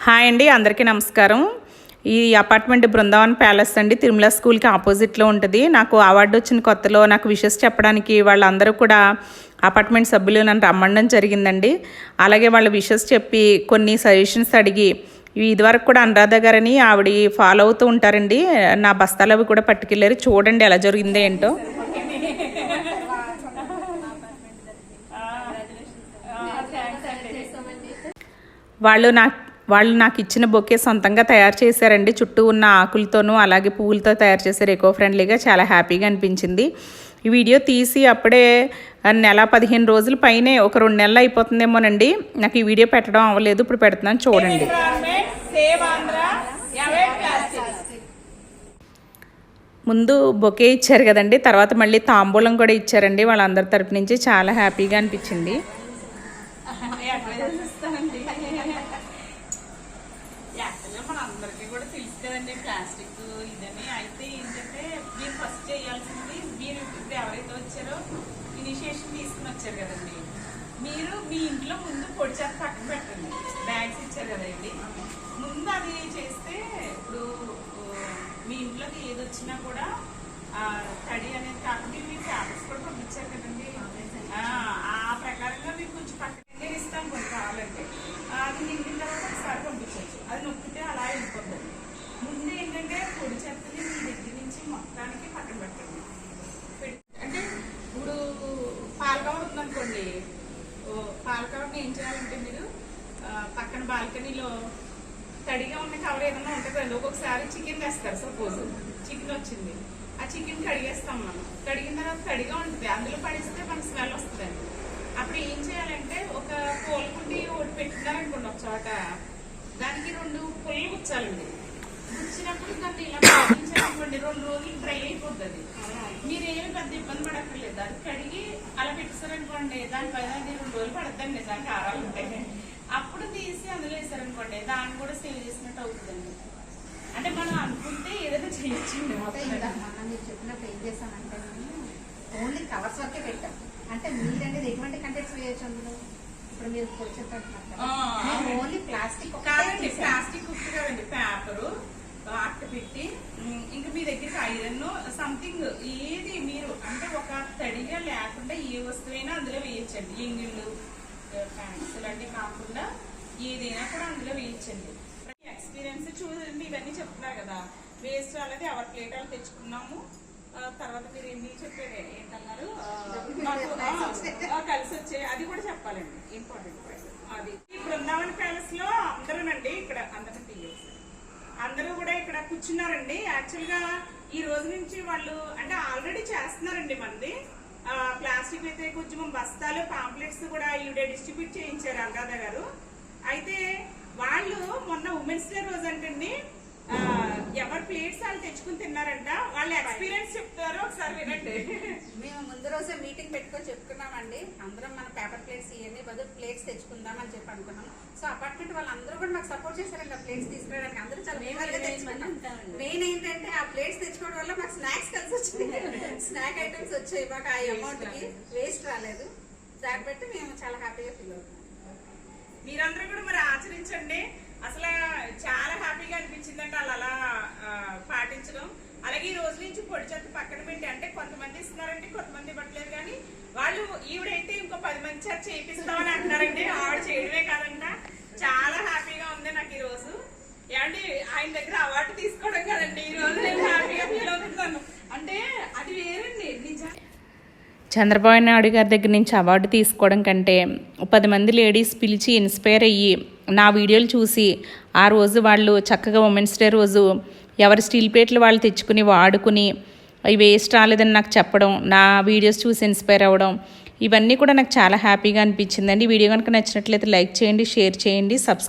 Hi అండి అందరికీ నమస్కారం ఈ అపార్ట్మెంట్ బృందావన్ ప్యాలెస్ అండి తిరుమల స్కూల్కి ఆపోజిట్లో ఉంటుంది నాకు అవార్డు వచ్చిన కొత్తలో నాకు విషెస్ చెప్పడానికి వాళ్ళందరూ కూడా అపార్ట్మెంట్ సభ్యులు నన్ను రమ్మడం జరిగిందండి అలాగే వాళ్ళ విషెస్ చెప్పి కొన్ని సజెషన్స్ అడిగి ఇదివరకు కూడా అనురాధ గారని ఆవిడ ఫాలో అవుతూ ఉంటారండి నా బస్తాలు అవి కూడా పట్టుకెళ్ళారు చూడండి ఎలా జరిగిందో ఏంటో వాళ్ళు నాకు వాళ్ళు నాకు ఇచ్చిన బొకే సొంతంగా తయారు చేశారండి. చుట్టూ ఉన్న ఆకులతోనూ అలాగే పువ్వులతో తయారు చేశారు ఎకో ఫ్రెండ్లీగా చాలా హ్యాపీగా అనిపించింది. ఈ వీడియో తీసి అప్పుడే నెల పదిహేను రోజుల పైనే ఒక రెండు నెలలు అయిపోతుందేమోనండి. నాకు ఈ వీడియో పెట్టడం అవ్వలేదు. ఇప్పుడు పెడుతున్నాను చూడండి. ముందు బొకే ఇచ్చారు కదండి. తర్వాత మళ్ళీ తాంబూలం కూడా ఇచ్చారండి. వాళ్ళందరి తరపు నుంచి చాలా హ్యాపీగా అనిపించింది యాక్చువల్గా మన అందరికీ కూడా తెలుసు కదండి ప్లాస్టిక్ ఇదని. అయితే ఏంటంటే మీరు ఫస్ట్ చేయాల్సింది మీరు ఇప్పుడు ఎవరైతే వచ్చారో ఇనిషియేషన్ తీసుకుని వచ్చారు కదండి. మీరు మీ ఇంట్లో ముందు పొడి చేత పక్కన పెట్టండి. బ్యాగ్స్ ఇచ్చారు కదండి. ముందు అది చేస్తే ఇప్పుడు మీ ఇంట్లోకి ఏది వచ్చినా కూడా ఆ, తడి అనేది కాకుండా మీరు పేపర్స్ కూడా పంపించారు కదండి ఆ, ఆ ప్రకారంగా మీరు కొంచెం పక్కన నేను ఇస్తాం కొన్ని కావాలంటే ఆ, అది నిండిన తర్వాత ఒకసారి పంపించవచ్చు అది నొక్కితే అలా వెళ్ళిపోతుంది ముందు ఏంటంటే పొడి చెత్తని మీ దగ్గర నుంచి మొత్తానికి పక్కన పెట్టండి పెట్- అంటే ఇప్పుడు పాల కవర్ ఉందనుకోండి ఓ పాల కవర్ని ఏం చేయాలంటే మీరు పక్కన బాల్కనీలో తడిగా ఉన్న కవర్ ఏదైనా ఉంటుంది ఒక్కొక్కసారి చికెన్ వేస్తారు సపోజ్. చికెన్ వచ్చింది. ఆ చికెన్ కడిగేస్తాం మనం. కడిగిన తర్వాత తడిగా ఉంటుంది. అందులో పడిస్తే మనకు స్మెల్ వస్తుందండి. అప్పుడు ఏం చేయాలంటే ఒక పూల ఒకటి పెట్టినారనుకోండి ఒక చోట. దానికి రెండు పుల్లలు గుచ్చాలండి. గుచ్చినప్పుడు దాన్ని ఇలా పాటించాలనుకోండి రెండు రోజులు డ్రై అయిపోతుంది మీరు ఏమి పెద్ద ఇబ్బంది పడక్కర్లేదు. అది కడిగి అలా పెట్టేశారనుకోండి దానిపైన అది రెండు రోజులు పడద్దండి దాని కారాలు ఉంటాయి. అప్పుడు తీసి అందులో వేసారనుకోండి దాన్ని కూడా సేవ్ చేసినట్టు అవుతుందండి. అంటే మనం అనుకుంటే ఏదైనా మొన్న మీరు చెప్పినప్పుడు ఏం ఓన్లీ కవర్స్ వరకే పెట్టాం. అంటే మీరంటే ఎటువంటి కంటెంట్స్ వేయచ్చు అందులో? ఇప్పుడు మీరు. మేము ఓన్లీ ప్లాస్టిక్ కాదండి ప్లాస్టిక్ కుక్ కదండి పేపరు అట్ట పెట్టి ఇంకా మీ దగ్గరికి ఐరన్ సంథింగ్ ఏది మీరు అంటే ఒక తడిగా లేకుండా వస్తువైనా అందులో వేయచ్చండి. ఎంగిళ్ళు ప్యాంట్స్ లాంటివి కాకుండా ఏదైనా కూడా అందులో వేయచ్చండి. ఎక్స్పీరియన్స్ చూడండి ఇవన్నీ చెప్తున్నారు కదా. వేస్ట్ అనేది ఎవరి ప్లేట్ వాళ్ళు తెచ్చుకున్నాము. తర్వాత మీరు ఏంటి చెప్పారు? ఏంటన్నారు? కలిసి వచ్చే అది కూడా చెప్పాలండి. ఇంపార్టెంట్ అది ఈ బృందావన్ ప్యాలెస్లో అందరూనండి ఇక్కడ అందరం తీయచ్చు అందరూ కూడా ఇక్కడ కూర్చున్నారండి. యాక్చువల్గా ఈ రోజు నుంచి వాళ్ళు అంటే ఆల్రెడీ చేస్తున్నారండి మంది. ప్లాస్టిక్ అయితే కొంచెం బస్తాలు పాంప్లెట్స్ కూడా ఈవిడ డిస్ట్రిబ్యూట్ చేయించారు అనురాధ గారు. అయితే వాళ్ళు మొన్న ఉమెన్స్ డే రోజు అంటండి ఎవరి ప్లేట్స్ వాళ్ళు తెచ్చుకుని తిన్నారంట వాళ్ళ ఎక్స్పీరియన్స్ చెప్తారు ఒకసారి వినండి. మేము ముందు రోజే మీటింగ్ పెట్టుకొని చెప్పుకున్నామండి అందరం మన పేపర్ ప్లేట్స్ ఇవన్నీ బదులు ప్లేట్స్ తెచ్చుకుందాం అని చెప్పి అనుకున్నాం. సో అపార్ట్మెంట్ వాళ్ళందరూ కూడా మాకు సపోర్ట్ చేశారండి ఆ ప్లేట్స్ తీసుకురావడానికి. అందరూ చాలా వేగంగా తెచ్చుకున్నాం. మెయిన్ ఏంటంటే ఆ ప్లేట్స్ తెచ్చుకోవడం వల్ల మాకు స్నాక్స్ కలిసి వచ్చింది. స్నాక్ ఐటమ్స్ వచ్చాయి. మాకు ఆ అమౌంట్కి వేస్ట్ రాలేదు. దాన్ని బట్టి మేము చాలా హ్యాపీగా ఫీల్ అవుతున్నాం. మీరందరూ కూడా మరి ఆచరించండి. అసలు చాలా హ్యాపీగా అనిపించిందంటే వాళ్ళు అలా పాటించడం. అలాగే ఈ రోజు నుంచి పొడి చెత్త పక్కన పెట్టి అంటే కొంతమంది ఇస్తున్నారంటే కొంతమంది ఇవ్వట్లేదు కానీ వాళ్ళు ఈవిడైతే ఇంకో పది మంది చేత చేపిస్తామని అంటున్నారండి. ఆవిడ చేయడమే కాదంట. చాలా హ్యాపీగా ఉంది నాకు ఈ రోజు. ఏమండి ఆయన దగ్గర అవార్డు తీసుకోవడం కదండి. ఈ రోజు నేను హ్యాపీగా ఫీల్ అవుతున్నాను అంటే అది వేరండి నిజం చంద్రబాబు నాయుడు గారి దగ్గర నుంచి అవార్డు తీసుకోవడం కంటే పది మంది లేడీస్ పిలిచి ఇన్స్పైర్ అయ్యి నా వీడియోలు చూసి ఆ రోజు వాళ్ళు చక్కగా ఉమెన్స్ డే రోజు ఎవరి స్టీల్ ప్లేట్లు వాళ్ళు తెచ్చుకుని వాడుకుని అవి వేస్ట్ రాలేదని నాకు చెప్పడం నా వీడియోస్ చూసి ఇన్స్పైర్ అవ్వడం ఇవన్నీ కూడా నాకు చాలా హ్యాపీగా అనిపించిందండి. వీడియో కనుక నచ్చినట్లయితే లైక్ చేయండి షేర్ చేయండి సబ్స్క్రైబ్